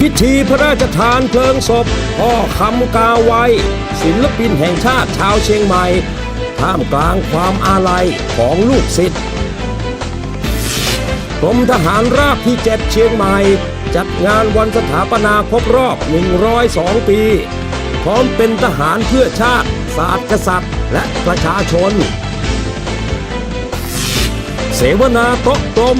พิธีพระราชทานเพลิงศพพ่อคำกาไวศิลปินแห่งชาติชาวเชียงใหม่ ท่ามกลางความอาลัยของลูกศิษย์กรมทหารราบที่ 7 เชียงใหม่ จัดงานวันสถาปนาครบรอบ 102 ปี พร้อมเป็นทหารเพื่อชาติ ศาสตร์กษัตริย์ และประชาชน เสวนาโต๊ะกลม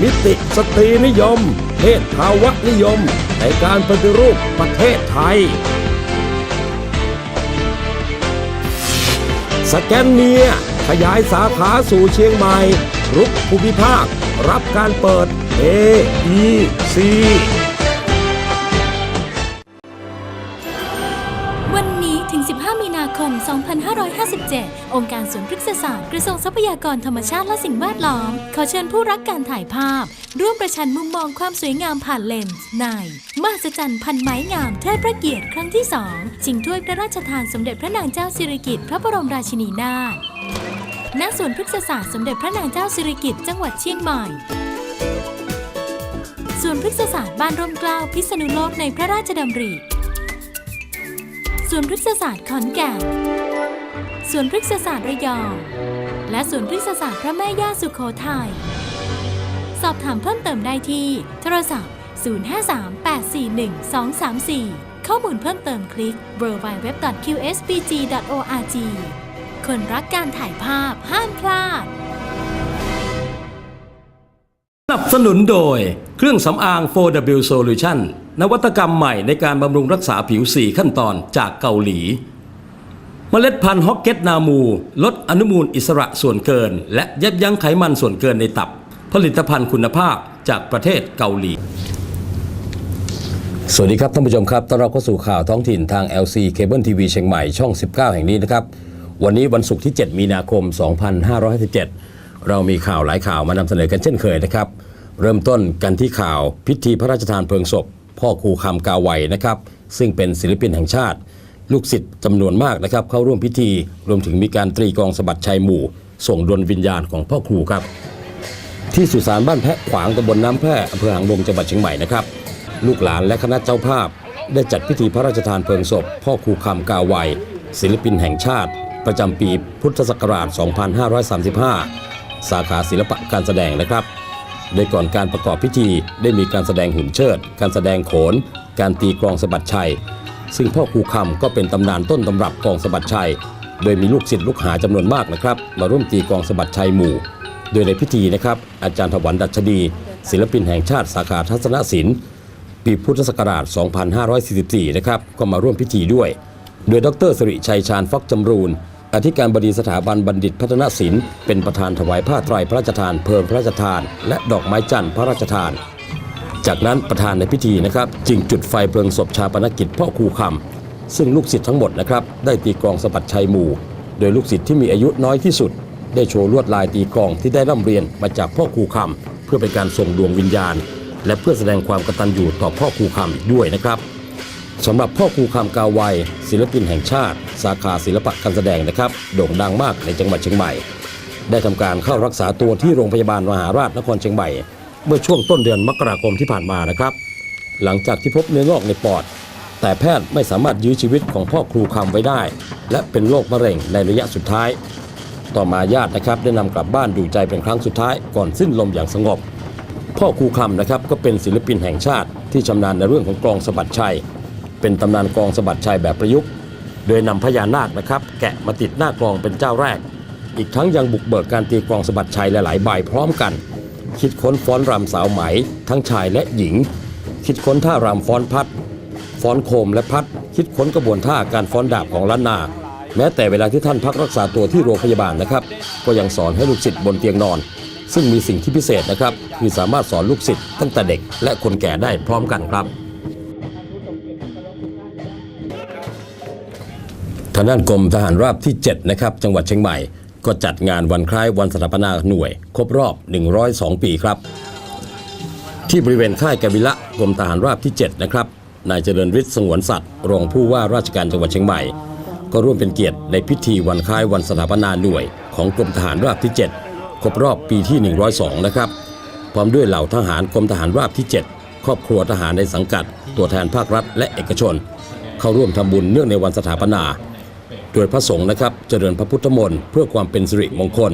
มิติสตรีนิยม เพศภาวะนิยม ในการปฏิรูปประเทศไทย สแกนเนีย ขยายสาขาสู่เชียงใหม่ รุกภูมิภาค รับการเปิด AEC คม 2557 องค์การสวนพฤกษศาสตร์ กระทรวงทรัพยากรธรรมชาติและสิ่งแวดล้อม ขอเชิญผู้รักการถ่ายภาพ ร่วมประชันมุมมองความสวยงามผ่านเลนส์ใน มหัศจรรย์พันไม้งามเทิดพระเกียรติครั้งที่2ชิงถ้วยพระราชทานสมเด็จพระนางเจ้าสิริกิติ์พระบรมราชินีนาถ ณ สวนพฤกษศาสตร์สมเด็จพระนางเจ้าสิริกิติ์จังหวัดเชียงใหม่ส่วนพฤกษศาสตร์บ้านร่มเกล้าพิษณุโลกในพระราชดำริ ส่วนพฤกษศาสตร์ขอนแก่นส่วนพฤกษศาสตร์ระยอง และส่วนพฤกษศาสตร์พระแม่ย่าสุโขทัย สอบถามเพิ่มเติมได้ที่ โทรศัพท์ 053-841-234 ข้อมูลเพิ่มเติมคลิก www.qsbg.org คนรักการถ่ายภาพห้ามพลาด สนับสนุนโดยเครื่องสำอาง 4W Solution นวัตกรรมใหม่ในการบำรุงรักษาผิว 4 ขั้นตอนจากเกาหลี เมล็ดพันธุ์ฮอกเก็ตนามู ลดอนุมูลอิสระส่วนเกิน และยับยั้งไขมันส่วนเกินในตับ ผลิตภัณฑ์คุณภาพจากประเทศเกาหลี สวัสดีครับท่านผู้ชมครับต้อนรับเข้าสู่ข่าวท้องถิ่นทาง LC Cable TV เชียงใหม่ช่อง 19 แห่งนี้นะครับ วันนี้วันศุกร์ที่ 7 มีนาคม 2557 เรามีข่าวหลายข่าวมานำเสนอกันเช่นเคยนะครับ เริ่มต้นกันที่ข่าวพิธีพระราชทานเพลิงศพ พ่อครูคำกาไวนะครับ ซึ่งเป็นศิลปินแห่งชาติ ลูกศิษย์จำนวนมากนะครับ เข้าร่วมพิธีรวมถึงมีการตรีกองสะบัดชัยหมู่ ส่งดวงวิญญาณของพ่อครูครับ ที่สุสานบ้านแพะขวางตำบลน้ำแพร่อำเภอหางดงจังหวัดเชียงใหม่นะครับลูกหลานและคณะเจ้าภาพ ได้จัดพิธีพระราชทานเพลิงศพ พ่อครูคำกาไวศิลปินแห่งชาติ ประจำปีพุทธศักราช 2535 สาขาศิลปะการแสดงนะครับ โดยก่อนการประกอบพิธีได้มีการแสดงหุ่นเชิด การแสดงโขน การตีกลองสะบัดชัย ซึ่งพ่อครูคำก็เป็นตำนานต้นตำรับกลองสะบัดชัย โดยมีลูกศิษย์ลูกหาจำนวนมากนะครับ มาร่วมตีกลองสะบัดชัยหมู่ โดยในพิธีนะครับอาจารย์ถวันดัชดี ศิลปินแห่งชาติสาขาทัศนศิลป์ปีพุทธศักราช 2544 นะครับก็มาร่วมพิธีด้วย โดยดรสิริชัยชาญฟักจำรูน อธิการบดีสถาบันบัณฑิตพัฒนศิลป์เป็นประธานถวายผ้าไตรพระราชทานเพลิงพระราชทาน และดอกไม้จันทร์พระราชทาน จากนั้นประธานในพิธีนะครับ จึงจุดไฟเพลิงศพชาปนกิจพ่อครูคำซึ่งลูกศิษย์ทั้งหมดนะครับได้ตีกลองสะบัดชัยหมู่ โดยลูกศิษย์ที่มีอายุน้อยที่สุด ได้โชว์ลวดลายตีกลองที่ได้ร่ำเรียนมาจากพ่อครูคำเพื่อเป็นการส่งดวงวิญญาณ และเพื่อแสดงความกตัญญูต่อพ่อครูคำอีกด้วยนะครับ สำหรับพ่อครูคำกาไวศิลปินแห่งชาติ สาขาศิลปะการแสดงนะครับ โด่งดังมากในจังหวัดเชียงใหม่ ได้ทำการเข้ารักษาตัวที่โรงพยาบาลมหาราชนครเชียงใหม่ เมื่อช่วงต้นเดือนมกราคมที่ผ่านมานะครับ หลังจากที่พบเนื้องอกในปอด แต่แพทย์ไม่สามารถยื้อชีวิตของพ่อครูคำไว้ได้ และเป็นโรคมะเร็งในระยะสุดท้าย ต่อมาญาตินะครับได้นำกลับบ้านดูใจเป็นครั้งสุดท้ายก่อนสิ้นลมอย่างสงบ พ่อครูคำนะครับก็เป็นศิลปินแห่งชาติที่ชำนาญในเรื่องของกลองสะบัดชัย เป็นตำนานกลองสะบัดชัยแบบประยุกต์ โดยนำพญานาคนะครับ แกะมาติดหน้ากลองเป็นเจ้าแรก อีกทั้งยังบุกเบิกการตีกลองสะบัดชัยหลายๆใบพร้อมกัน คิดค้นฟ้อนรำสาวไหม ทั้งชายและหญิง คิดค้นท่ารำฟ้อนพัด ฟ้อนโคมและพัด คิดค้นกระบวนท่าการฟ้อนดาบของล้านนา แม้แต่เวลาที่ท่านพักรักษาตัวที่โรงพยาบาลนะครับ ก็ยังสอนให้ลูกศิษย์บนเตียงนอน ซึ่งมีสิ่งที่พิเศษนะครับคือสามารถสอนลูกศิษย์ตั้งแต่เด็กและคนแก่ได้พร้อมกันครับ ทางด้านกรมทหารราบที่ 7 นะครับ จังหวัดเชียงใหม่ ก็จัดงานวันคล้ายวันสถาปนาหน่วย ครบรอบ 102 ปีครับ ที่บริเวณค่ายกบิละกรมทหารราบที่ 7 นะครับ นายเจริญฤทธิ์สงวนสัตว์ รองผู้ว่าราชการจังหวัดเชียงใหม่ ก็ร่วมเป็นเกียรติในพิธีวันคล้ายวันสถาปนาหน่วย ของกรมทหารราบที่ 7 ครบรอบปีที่ 102 นะครับ พร้อมด้วยเหล่าทหารกรมทหารราบที่ 7 ครอบครัวทหารในสังกัด ตัวแทนภาครัฐ และเอกชน เข้าร่วมทำบุญเนื่องในวันสถาปนา โดยพระสงฆ์นะครับเจริญพระพุทธมนต์เพื่อความเป็นสิริมงคล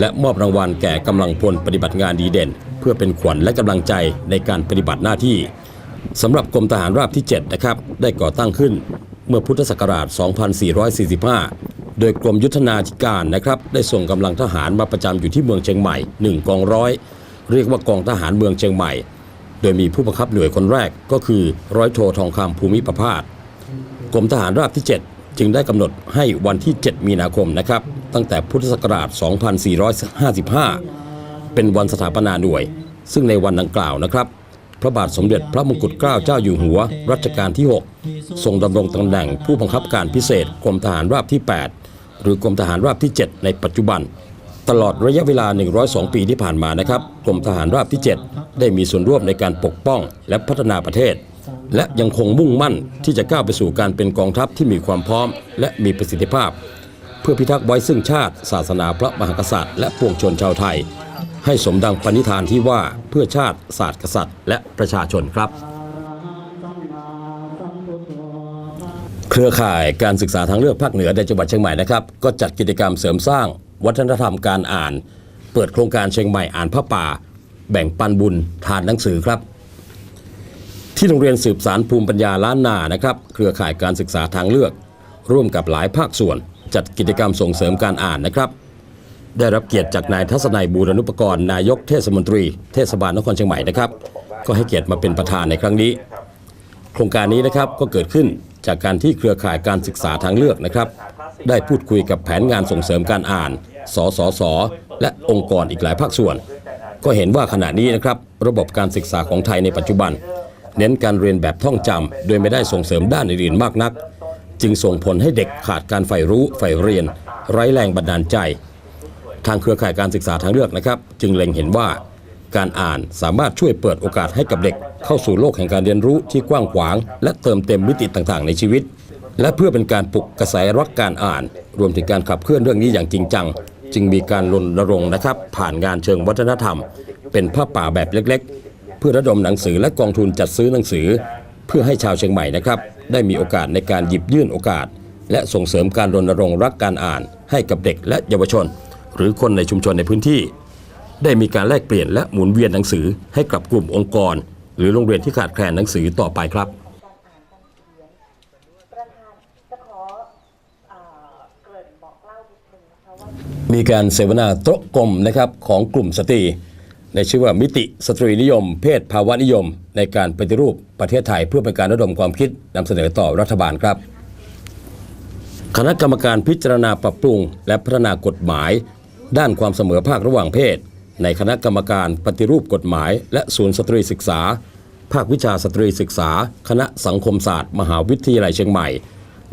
และมอบรางวัลแก่กำลังพลปฏิบัติงานดีเด่น เพื่อเป็นขวัญและกำลังใจในการปฏิบัติหน้าที่สำหรับกรมทหารราบที่7นะครับได้ก่อตั้งขึ้นเมื่อพุทธศักราช 2445 โดยกรมยุทธนาธิการนะครับได้ส่งกำลังทหารมาประจำอยู่ที่เมืองเชียงใหม่ 1 กองร้อย เรียกว่ากองทหารเมืองเชียงใหม่ โดยมีผู้บังคับหน่วยคนแรกก็คือร้อยโททองคำภูมิประภาสกรมทหารราบที่ 7 จึงได้กำหนดให้วันที่ 7 มีนาคมนะครับ ตั้งแต่พุทธศักราช 2455 เป็นวันสถาปนาหน่วย ซึ่งในวันดังกล่าวนะครับ พระบาทสมเด็จพระมงกุฎเกล้าเจ้าอยู่หัว รัชกาลที่ 6 ทรงดำรงตำแหน่งผู้บังคับการพิเศษกรมทหารราบที่ 8 หรือกรมทหารราบที่ 7 ในปัจจุบัน ตลอดระยะเวลา 102 ปีที่ผ่านมานะครับกรมทหารราบที่ 7 ได้มีส่วนร่วมในการปกป้องและพัฒนาประเทศ และยังคงมุ่งมั่นที่จะก้าวไปสู่การเป็นกองทัพที่มีความพร้อม และมีประสิทธิภาพ เพื่อพิทักษ์ไว้ซึ่งชาติ ศาสนาพระมหากษัตริย์ และปวงชนชาวไทย ให้สมดังปณิธานที่ว่าเพื่อชาติศาสตร์กษัตริย์ และประชาชนครับ เครือข่ายการศึกษาทางเลือกภาคเหนือในจังหวัดเชียงใหม่นะครับก็จัดกิจกรรมเสริมสร้าง วัฒนธรรมการอ่าน เปิดโครงการเชียงใหม่อ่านพระป่า แบ่งปันบุญทานหนังสือครับ ที่โรงเรียนสืบสารภูมิปัญญาล้านนานะครับ เครือข่ายการศึกษาทางเลือก ร่วมกับหลายภาคส่วน จัดกิจกรรมส่งเสริมการอ่านนะครับ ได้รับเกียรติจากนายทัศนัยบูรณุปกรณ์นายกเทศมนตรี เทศบาลนครเชียงใหม่นะครับ ก็ให้เกียรติมาเป็นประธานในครั้งนี้ โครงการนี้นะครับก็เกิดขึ้นจากการที่เครือข่ายการศึกษาทางเลือกนะครับ ได้พูดคุยกับแผนงานส่งเสริมการอ่าน สสส และองค์กรอีกหลายภาคส่วน ก็เห็นว่าขณะนี้นะครับ ระบบการศึกษาของไทยในปัจจุบัน เน้นการเรียนแบบท่องจำโดยไม่ได้ส่งเสริมด้านอื่นๆมากนัก จึงส่งผลให้เด็กขาดการใฝ่รู้ใฝ่เรียน ไร้แรงบันดาลใจ ทางเครือข่ายการศึกษาทางเลือกนะครับ จึงเล็งเห็นว่า การอ่านสามารถช่วยเปิดโอกาสให้กับเด็ก เข้าสู่โลกแห่งการเรียนรู้ที่กว้างขวาง และเติมเต็มมิติต่างๆ ในชีวิต และเพื่อเป็นการปลุกกระแสรักการอ่าน รวมถึงการขับเคลื่อนเรื่องนี้อย่างจริงจัง จึงมีการรณรงค์นะครับ ผ่านงานเชิงวัฒนธรรม เป็นผ้าป่าแบบเล็กๆ เพื่อระดมหนังสือและกองทุนจัดซื้อหนังสือ เพื่อให้ชาวเชียงใหม่นะครับได้มีโอกาสในการหยิบยื่นโอกาส และส่งเสริมการรณรงค์รักการอ่าน ให้กับเด็กและเยาวชน หรือคนในชุมชนในพื้นที่ ได้มีการแลกเปลี่ยนและหมุนเวียนหนังสือให้กับกลุ่มองค์กร หรือโรงเรียนที่ขาดแคลนหนังสือต่อไปครับประธานจะขอเอ่อเว่ามีการเสวนาโต๊ะกลมนะครับของกลุ่มสตรี ในชื่อว่ามิติสตรีนิยม เพศภาวะนิยม ในการปฏิรูปประเทศไทยเพื่อเป็นการระดมความคิดนำเสนอต่อรัฐบาลครับ คณะกรรมการพิจารณาปรับปรุง และพัฒนากฎหมาย ด้านความเสมอภาคระหว่างเพศ ในคณะกรรมการปฏิรูปกฎหมาย และศูนย์สตรีศึกษา ภาควิชาสตรีศึกษา คณะสังคมศาสตร์ มหาวิทยาลัยเชียงใหม่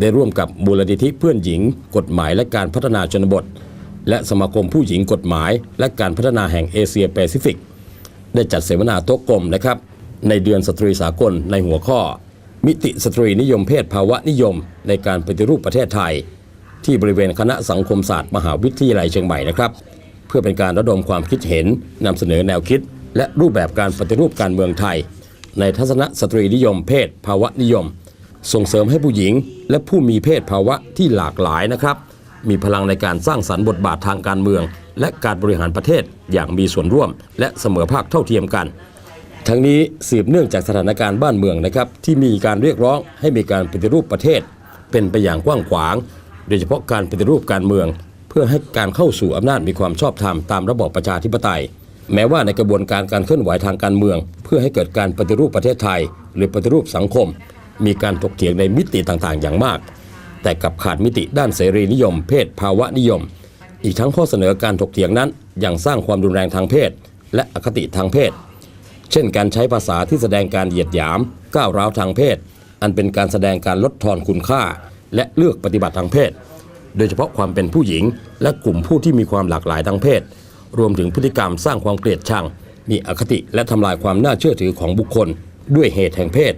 ได้ร่วมกับมูลนิธิเพื่อนหญิง กฎหมายและการพัฒนาชนบท และสมาคมผู้หญิงกฎหมาย และการพัฒนาแห่งเอเชียแปซิฟิก ได้จัดเสวนาโต๊ะกลมนะครับ ในเดือนสตรีสากลในหัวข้อ มิติสตรีนิยมเพศภาวะนิยม ในการปฏิรูปประเทศไทย ที่บริเวณคณะสังคมศาสตร์มหาวิทยาลัยเชียงใหม่นะครับ เพื่อเป็นการระดมความคิดเห็นนำเสนอแนวคิด และรูปแบบการปฏิรูปการเมืองไทย ในทัศนะสตรีนิยม เพศ ภาวะนิยม ส่งเสริมให้ผู้หญิง และผู้มีเพศภาวะที่หลากหลายนะครับ มีพลังในการสร้างสรรค์บทบาททางการเมือง และการบริหารประเทศอย่างมีส่วนร่วม และเสมอภาคเท่าเทียมกัน ทั้งนี้สืบเนื่องจากสถานการณ์บ้านเมืองนะครับที่มีการเรียกร้องให้มีการปฏิรูปประเทศ เป็นไปอย่างกว้างขวาง โดยเฉพาะการปฏิรูปการเมือง เพื่อให้การเข้าสู่อำนาจมีความชอบธรรมตามระบอบประชาธิปไตย แม้ว่าในกระบวนการการเคลื่อนไหวทางการเมือง เพื่อให้เกิดการปฏิรูปประเทศไทย หรือปฏิรูปสังคม มีการถกเถียงในมิติต่างๆ อย่างมาก แต่กลับขาดมิติด้านเสรีนิยม เพศภาวะนิยม อีกทั้งข้อเสนอการถกเถียงนั้นยังสร้างความรุนแรงทางเพศ และอคติทางเพศ เช่นการใช้ภาษาที่แสดงการเหยียดหยาม ก้าวร้าวทางเพศ อันเป็นการแสดงการลดทอนคุณค่า และเลือกปฏิบัติทางเพศ โดยเฉพาะความเป็นผู้หญิง และกลุ่มผู้ที่มีความหลากหลายทางเพศ รวมถึงพฤติกรรมสร้างความเกลียดชัง มีอคติและทำลายความน่าเชื่อถือของบุคคล ด้วยเหตุแห่งเพศ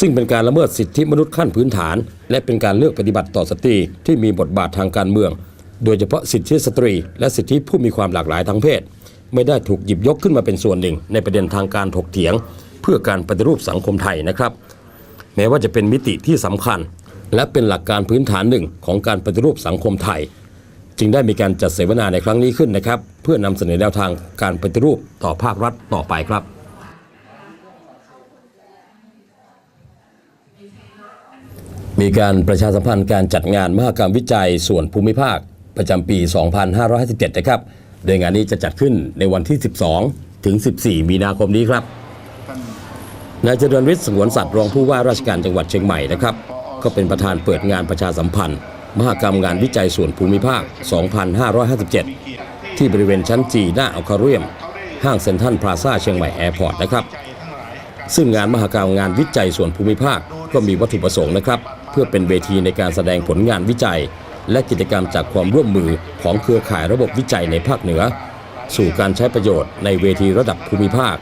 ซึ่งเป็นการละเมิดสิทธิมนุษย์ขั้นพื้นฐาน และเป็นการเลือกปฏิบัติต่อสตรีที่มีบทบาททางการเมือง โดยเฉพาะสิทธิสตรี และสิทธิผู้มีความหลากหลายทางเพศ ไม่ได้ถูกหยิบยกขึ้นมาเป็นส่วนหนึ่ง ในประเด็นทางการถกเถียง เพื่อการปฏิรูปสังคมไทยนะครับ แม้ว่าจะเป็นมิติที่สำคัญ และเป็นหลักการพื้นฐานหนึ่งของการปฏิรูปสังคมไทย จึงได้มีการจัดเสวนาในครั้งนี้ขึ้นนะครับ เพื่อนำเสนอแนวทางการปฏิรูปต่อภาครัฐต่อไปครับ มีการประชาสัมพันธ์การจัดงานมหกรรมวิจัยส่วนภูมิภาค ประจำปี 2557 นะครับ โดยงานนี้จะจัดขึ้นในวันที่ 12 ถึง 14 มีนาคมนี้ครับ นายเจริญวิทย์สงวนสัตว์รองผู้ว่าราชการจังหวัดเชียงใหม่นะครับ ก็เป็นประธานเปิดงานประชาสัมพันธ์ มหกรรมงานวิจัยส่วนภูมิภาค 2557 ที่บริเวณชั้นจีหน้าอัลคาเรียม ห้างเซ็นทรัลพลาซ่าเชียงใหม่แอร์พอร์ตนะครับ ซึ่งงานมหกรรมงานวิจัยส่วนภูมิภาคก็มีวัตถุประสงค์นะครับ เพื่อเป็นเวทีในการแสดงผลงานวิจัย และกิจกรรมจากความร่วมมือของเครือข่ายระบบวิจัยในภาคเหนือ สู่การใช้ประโยชน์ในเวทีระดับภูมิภาค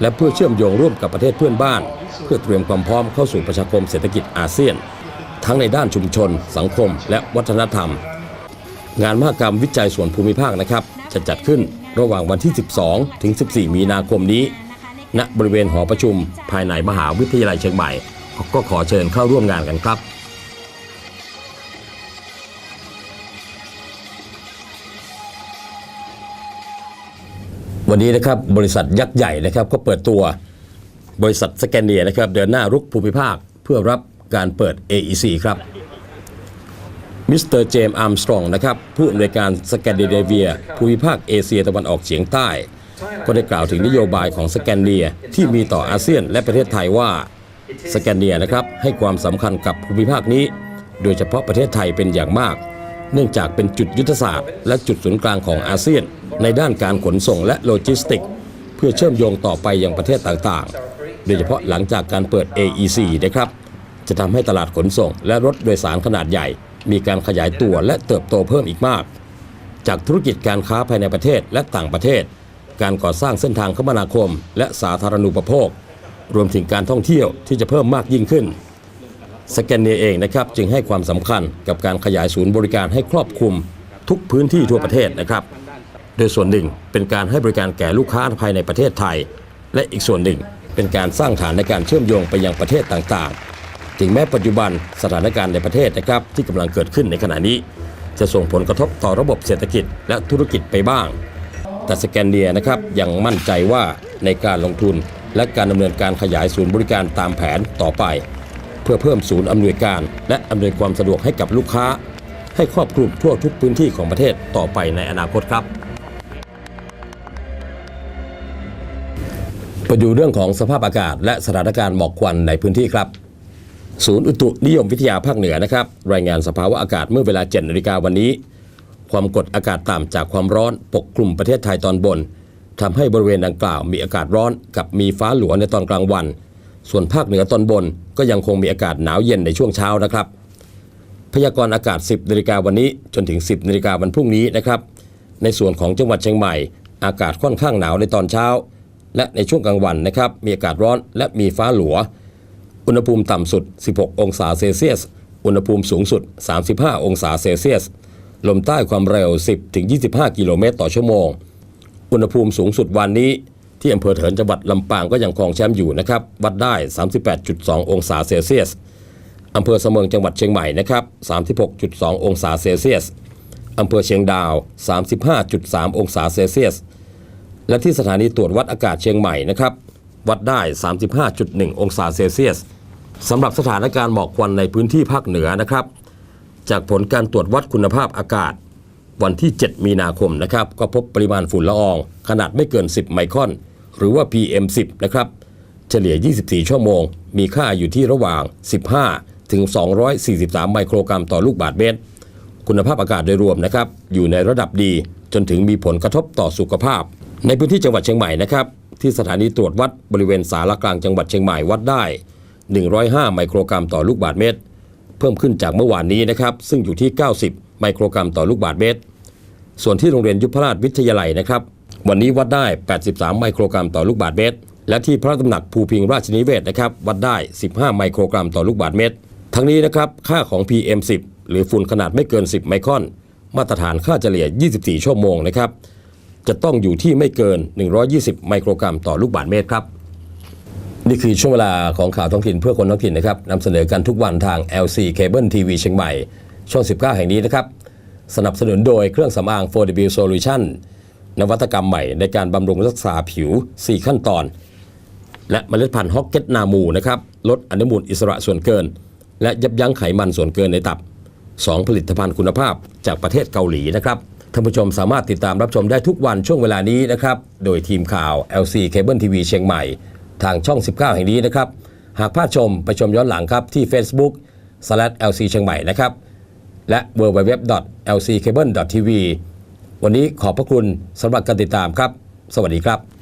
และเพื่อเชื่อมโยงร่วมกับประเทศเพื่อนบ้าน เพื่อเตรียมความพร้อมเข้าสู่ประชาคมเศรษฐกิจอาเซียน ทั้งในด้านชุมชน สังคม และวัฒนธรรม งานมหกรรมวิจัยส่วนภูมิภาคนะครับ จะจัดขึ้นระหว่างวันที่ 12 ถึง 14 มีนาคมนี้ณบริเวณหอประชุมภายในมหาวิทยาลัยเชียงใหม่ ก็ขอเชิญเข้าร่วมงานกันครับวันนี้นะครับบริษัทยักษ์ใหญ่นะครับก็เปิดตัวบริษัทสแกนเนียนะครับเดินหน้ารุกภูมิภาคเพื่อรับการเปิด AEC ครับมิสเตอร์เจมส์อาร์มสตรองนะครับผู้อำนวยการสแกนดิเนเวีย ภูมิภาคเอเชียตะวันออกเฉียงใต้ ก็ได้กล่าวถึงนโยบายของสแกนเนียที่มีต่ออาเซียนและประเทศไทยว่า สแกนเนียนะครับให้ความสำคัญกับภูมิภาคนี้ โดยเฉพาะประเทศไทยเป็นอย่างมาก เนื่องจากเป็นจุดยุทธศาสตร์ และจุดศูนย์กลางของอาเซียน ในด้านการขนส่งและโลจิสติก เพื่อเชื่อมโยงต่อไปยังประเทศต่างๆ โดยเฉพาะหลังจากการเปิด AEC นะครับจะทำให้ตลาดขนส่ง และรถโดยสารขนาดใหญ่ มีการขยายตัวและเติบโตเพิ่มอีกมาก จากธุรกิจการค้าภายในประเทศและต่างประเทศ การก่อสร้างเส้นทางคมนาคม และสาธารณูปโภค รวมถึงการท่องเที่ยวที่จะเพิ่มมากยิ่งขึ้น สแกนเนียเองนะครับจึงให้ความสำคัญกับการขยายศูนย์บริการให้ครอบคลุมทุกพื้นที่ทั่วประเทศนะครับ โดยส่วนหนึ่งเป็นการให้บริการแก่ลูกค้าภายในประเทศไทย และอีกส่วนหนึ่งเป็นการสร้างฐานในการเชื่อมโยงไปยังประเทศต่างๆ ถึงแม้ปัจจุบันสถานการณ์ในประเทศนะครับที่กำลังเกิดขึ้นในขณะนี้ จะส่งผลกระทบต่อระบบเศรษฐกิจและธุรกิจไปบ้าง แต่สแกนเนียนะครับยังมั่นใจว่าในการลงทุน และการดำเนินการขยายศูนย์บริการตามแผนต่อไป เพื่อเพิ่มศูนย์อำนวยการ และอำนวยความสะดวกให้กับลูกค้า ให้ครอบคลุมทั่วทุกพื้นที่ของประเทศต่อไปในอนาคตครับไปดูเรื่องของสภาพอากาศและสถานการณ์หมอกควันในพื้นที่ครับ ศูนย์อุตุนิยมวิทยาภาคเหนือนะครับ รายงานสภาวะอากาศเมื่อเวลา7นาฬิกาวันนี้ ความกดอากาศต่ำจากความร้อนปกคลุมประเทศไทยตอนบน ทำให้บริเวณดังกล่าวมีอากาศร้อนกับมีฟ้าหลวในตอนกลางวัน ส่วนภาคเหนือตอนบนก็ยังคงมีอากาศหนาวเย็นในช่วงเช้านะครับ พยากรณ์อากาศ 10นาฬิกาวันนี้จนถึง 10นาฬิกาวันพรุ่งนี้นะครับ ในส่วนของจังหวัดเชียงใหม่ อากาศค่อนข้างหนาวในตอนเช้า และในช่วงกลางวันนะครับมีอากาศร้อนและมีฟ้าหลัว อุณหภูมิต่ำสุด 16 องศาเซลเซียส อุณหภูมิสูงสุด 35 องศาเซลเซียส ลมใต้ความเร็ว 10ถึง25 กิโลเมตรต่อชั่วโมง อุณหภูมิสูงสุดวันนี้ ที่อำเภอเถินจังหวัดลำปางก็ยังครองแชมป์อยู่นะครับ วัดได้ 38.2 องศาเซลเซียสอำเภอเสมิงจังหวัดเชียงใหม่นะครับ 36.2 องศาเซลเซียสอำเภอเชียงดาว 35.3 องศาเซลเซียส และที่สถานีตรวจวัดอากาศเชียงใหม่นะครับ วัดได้ 35.1 องศาเซลเซียสสำหรับสถานการณ์หมอกควันในพื้นที่ภาคเหนือนะครับ จากผลการตรวจวัดคุณภาพอากาศ วันที่ 7 มีนาคมนะครับก็พบปริมาณฝุ่นละออง ขนาดไม่เกิน 10 ไมครอน หรือว่า PM10 นะครับเฉลี่ย 24 ชั่วโมง มีค่าอยู่ที่ระหว่าง 15 ถึง 243 ไมโครกรัมต่อลูกบาศก์เมตร คุณภาพอากาศโดยรวมนะครับอยู่ในระดับดีจนถึงมีผลกระทบต่อสุขภาพ ในพื้นที่จังหวัดเชียงใหม่นะครับที่สถานีตรวจวัดบริเวณสารกลางจังหวัดเชียงใหม่วัดได้ 105 ไมโครกรัมต่อลูกบาศก์เมตร เพิ่มขึ้นจากเมื่อวานนี้นะครับซึ่งอยู่ที่ 90 ไมโครกรัมต่อลูกบาศก์เมตร ส่วนที่โรงเรียนยุพราชวิทยาลัยนะครับ วันนี้วัดได้ 83 ไมโครกรัมต่อลูกบาศก์เมตร และที่พระตำหนักภูพิงราชนิเวศนะครับ วัดได้ 15 ไมโครกรัมต่อลูกบาศก์เมตร ทั้งนี้นะครับค่าของ PM10 หรือฝุ่นขนาดไม่เกิน 10 ไมครอน มาตรฐานค่าเฉลี่ย 24 ชั่วโมงนะครับจะต้องอยู่ที่ไม่เกิน 120 ไมโครกรัมต่อลูกบาศก์เมตรครับ นี่คือช่วงเวลาของข่าวท้องถิ่นเพื่อคนท้องถิ่นนะครับนำเสนอกันทุกวันทาง LC Cable TV เชียงใหม่ ช่อง 19 แห่งนี้นะครับ สนับสนุนโดยเครื่องสำอาง 4W Solution นวัตกรรมใหม่ในการบำรุงรักษาผิว 4 ขั้นตอน และเมล็ดพันธุ์ฮอกเก็ตนามูนะครับลดอนุมูลอิสระส่วนเกิน และยับยั้งไขมันส่วนเกินในตับ 2 ผลิตภัณฑ์คุณภาพจากประเทศเกาหลีนะครับท่านผู้ชมสามารถติดตามรับชมได้ทุกวันช่วงเวลานี้นะครับ โดยทีมข่าว LC Cable TV เชียงใหม่ ทางช่อง 19 แห่งนี้นะครับ หากพลาดชมไปชมย้อนหลังครับที่ Facebook lc เชียงใหม่นะครับ และ www.lccable.tv วันนี้ขอบพระคุณสำหรับการติดตามครับ สวัสดีครับ